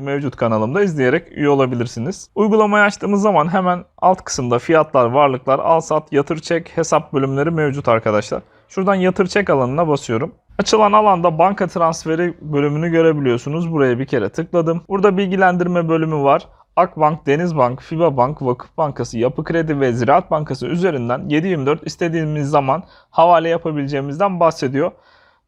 mevcut kanalımda izleyerek üye olabilirsiniz. Uygulamayı açtığımız zaman hemen alt kısımda fiyatlar, varlıklar, al sat, yatır çek, hesap bölümleri mevcut arkadaşlar. Şuradan yatır çek alanına basıyorum. Açılan alanda banka transferi bölümünü görebiliyorsunuz. Buraya bir kere tıkladım. Burada bilgilendirme bölümü var. Akbank, Denizbank, FIBA Vakıf Bankası, Yapı Kredi ve Ziraat Bankası üzerinden 7/24 istediğimiz zaman havale yapabileceğimizden bahsediyor.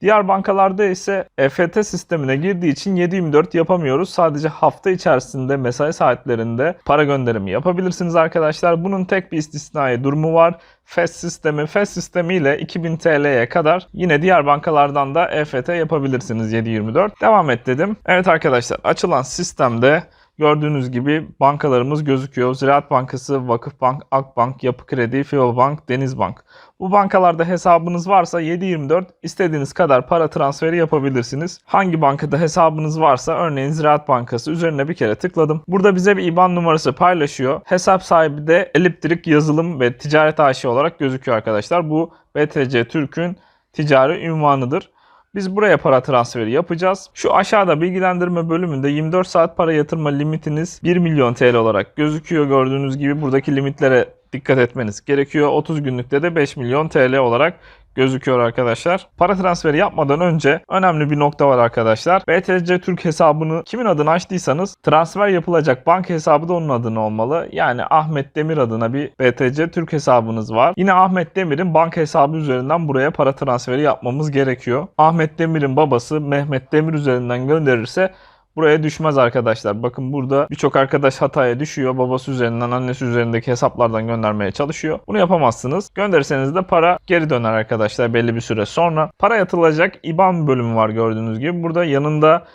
Diğer bankalarda ise EFT sistemine girdiği için 7/24 yapamıyoruz. Sadece hafta içerisinde mesai saatlerinde para gönderimi yapabilirsiniz arkadaşlar. Bunun tek bir istisnai durumu var. FES sistemi. FES sistemi ile 2000 TL'ye kadar yine diğer bankalardan da EFT yapabilirsiniz 7/24. Devam et dedim. Evet arkadaşlar açılan sistemde Gördüğünüz gibi bankalarımız gözüküyor. Ziraat Bankası, Vakıfbank, Akbank, Yapı Kredi, Fiyobank, Denizbank. Bu bankalarda hesabınız varsa 7/24 istediğiniz kadar para transferi yapabilirsiniz. Hangi bankada hesabınız varsa örneğin Ziraat Bankası üzerine bir kere tıkladım. Burada bize bir IBAN numarası paylaşıyor. Hesap sahibi de Eliptrik Yazılım ve Ticaret AŞ olarak gözüküyor arkadaşlar. Bu BTC Türk'ün ticari ünvanıdır. Biz buraya para transferi yapacağız. Şu aşağıda bilgilendirme bölümünde 24 saat para yatırma limitiniz 1 milyon TL olarak gözüküyor. Gördüğünüz gibi buradaki limitlere dikkat etmeniz gerekiyor. 30 günlükte de 5 milyon TL olarak gözüküyor arkadaşlar. Para transferi yapmadan önce önemli bir nokta var arkadaşlar. BTC Türk hesabını kimin adına açtıysanız transfer yapılacak banka hesabı da onun adına olmalı. Yani Ahmet Demir adına bir BTC Türk hesabınız var. Yine Ahmet Demir'in banka hesabı üzerinden buraya para transferi yapmamız gerekiyor. Ahmet Demir'in babası Mehmet Demir üzerinden gönderirse buraya düşmez arkadaşlar. Bakın burada birçok arkadaş hataya düşüyor. Babası üzerinden, annesi üzerindeki hesaplardan göndermeye çalışıyor. Bunu yapamazsınız. Gönderirseniz de para geri döner arkadaşlar belli bir süre sonra. Para yatılacak IBAN bölümü var gördüğünüz gibi. Burada yanında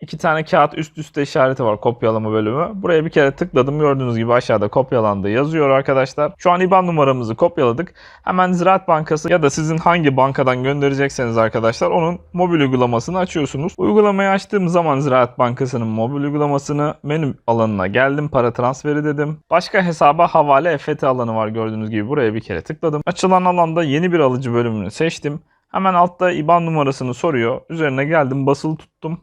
iki tane kağıt üst üste işareti var kopyalama bölümü. Buraya bir kere tıkladım. Gördüğünüz gibi aşağıda kopyalandığı yazıyor arkadaşlar. Şu an IBAN numaramızı kopyaladık. Hemen Ziraat Bankası ya da sizin hangi bankadan gönderecekseniz arkadaşlar onun mobil uygulamasını açıyorsunuz. Uygulamayı açtığım zaman Ziraat Bankası'nın mobil uygulamasını menü alanına geldim. Para transferi dedim. Başka hesaba havale EFT alanı var gördüğünüz gibi. Buraya bir kere tıkladım. Açılan alanda yeni bir alıcı bölümünü seçtim. Hemen altta IBAN numarasını soruyor. Üzerine geldim basılı tuttum.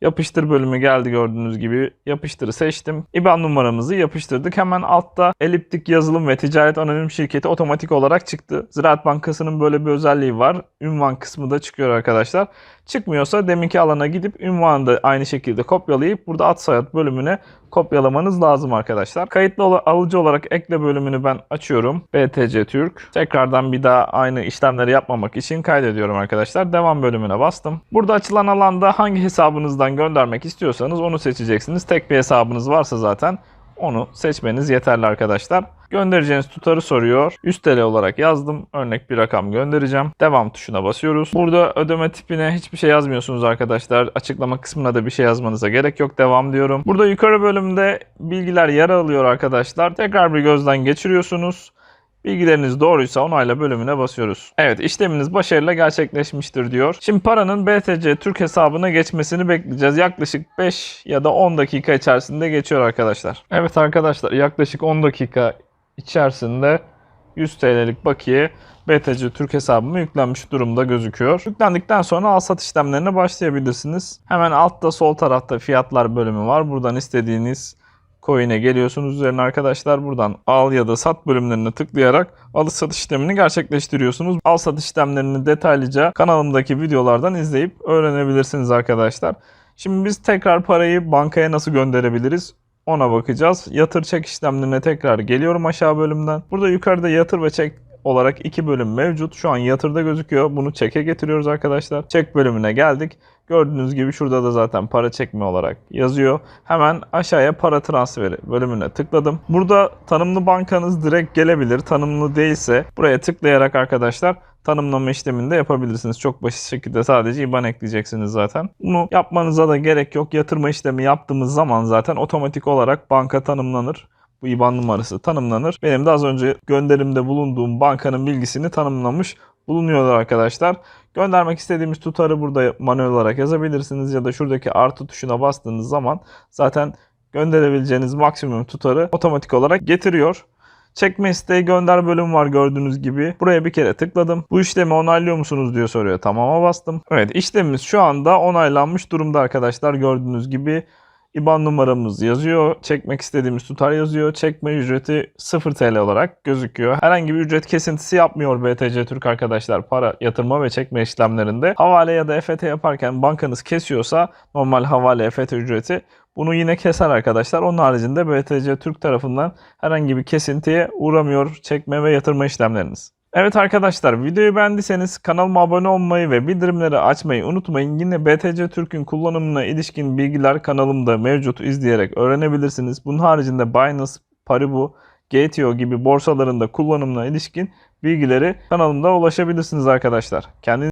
Yapıştır bölümü geldi gördüğünüz gibi. Yapıştırı seçtim. IBAN numaramızı yapıştırdık. Hemen altta Eliptik Yazılım ve Ticaret Anonim Şirketi otomatik olarak çıktı. Ziraat Bankası'nın böyle bir özelliği var. Ünvan kısmı da çıkıyor arkadaşlar. Çıkmıyorsa deminki alana gidip ünvanı da aynı şekilde kopyalayıp burada ad soyad bölümüne kopyalamanız lazım arkadaşlar. Kayıtlı alıcı olarak ekle bölümünü ben açıyorum. BTC Türk. Tekrardan bir daha aynı işlemleri yapmamak için kaydediyorum arkadaşlar. Devam bölümüne bastım. Burada açılan alanda hangi hesabınızdan göndermek istiyorsanız onu seçeceksiniz. Tek bir hesabınız varsa zaten onu seçmeniz yeterli arkadaşlar. Göndereceğiniz tutarı soruyor. 100 TL olarak yazdım. Örnek bir rakam göndereceğim. Devam tuşuna basıyoruz. Burada ödeme tipine hiçbir şey yazmıyorsunuz arkadaşlar. Açıklama kısmına da bir şey yazmanıza gerek yok. Devam diyorum. Burada yukarı bölümde bilgiler yer alıyor arkadaşlar. Tekrar bir gözden geçiriyorsunuz. Bilgileriniz doğruysa onayla bölümüne basıyoruz. Evet işleminiz başarıyla gerçekleşmiştir diyor. Şimdi paranın BTC Türk hesabına geçmesini bekleyeceğiz. Yaklaşık 5 ya da 10 dakika içerisinde geçiyor arkadaşlar. Evet arkadaşlar yaklaşık 10 dakika içerisinde 100 TL'lik bakiye BTC Türk hesabıma yüklenmiş durumda gözüküyor. Yüklendikten sonra al sat işlemlerine başlayabilirsiniz. Hemen altta sol tarafta fiyatlar bölümü var. Buradan istediğiniz coin'e geliyorsunuz üzerine arkadaşlar buradan al ya da sat bölümlerine tıklayarak alış satış işlemini gerçekleştiriyorsunuz. Al satış işlemlerini detaylıca kanalımdaki videolardan izleyip öğrenebilirsiniz arkadaşlar. Şimdi biz tekrar parayı bankaya nasıl gönderebiliriz? Ona bakacağız. Yatır çek işlemlerine tekrar geliyorum aşağı bölümden. Burada yukarıda yatır ve çek olarak iki bölüm mevcut. Şu an yatırda gözüküyor. Bunu çeke getiriyoruz arkadaşlar. Çek bölümüne geldik. Gördüğünüz gibi şurada da zaten para çekme olarak yazıyor. Hemen aşağıya para transferi bölümüne tıkladım. Burada tanımlı bankanız direkt gelebilir. Tanımlı değilse buraya tıklayarak arkadaşlar tanımlama işlemini de yapabilirsiniz. Çok basit şekilde sadece IBAN ekleyeceksiniz zaten. Bunu yapmanıza da gerek yok. Yatırma işlemi yaptığımız zaman zaten otomatik olarak banka tanımlanır bu IBAN numarası tanımlanır. Benim de az önce gönderimde bulunduğum bankanın bilgisini tanımlamış bulunuyorlar arkadaşlar. Göndermek istediğimiz tutarı burada manuel olarak yazabilirsiniz ya da şuradaki artı tuşuna bastığınız zaman zaten gönderebileceğiniz maksimum tutarı otomatik olarak getiriyor. Çekme isteği gönder bölüm var gördüğünüz gibi. Buraya bir kere tıkladım. Bu işlemi onaylıyor musunuz diyor soruyor. Tamama bastım. Evet işlemimiz şu anda onaylanmış durumda arkadaşlar. Gördüğünüz gibi IBAN numaramız yazıyor. Çekmek istediğimiz tutar yazıyor. Çekme ücreti 0 TL olarak gözüküyor. Herhangi bir ücret kesintisi yapmıyor BTC Türk arkadaşlar para yatırma ve çekme işlemlerinde. Havale ya da EFT yaparken bankanız kesiyorsa normal havale EFT ücreti bunu yine keser arkadaşlar. Onun haricinde BTC Türk tarafından herhangi bir kesintiye uğramıyor çekme ve yatırma işlemleriniz. Evet arkadaşlar videoyu beğendiyseniz kanalıma abone olmayı ve bildirimleri açmayı unutmayın. Yine BTC Türk'ün kullanımına ilişkin bilgiler kanalımda mevcut izleyerek öğrenebilirsiniz. Bunun haricinde Binance, Paribu, Gateo gibi borsalarında kullanımına ilişkin bilgileri kanalımda ulaşabilirsiniz arkadaşlar. Kendinize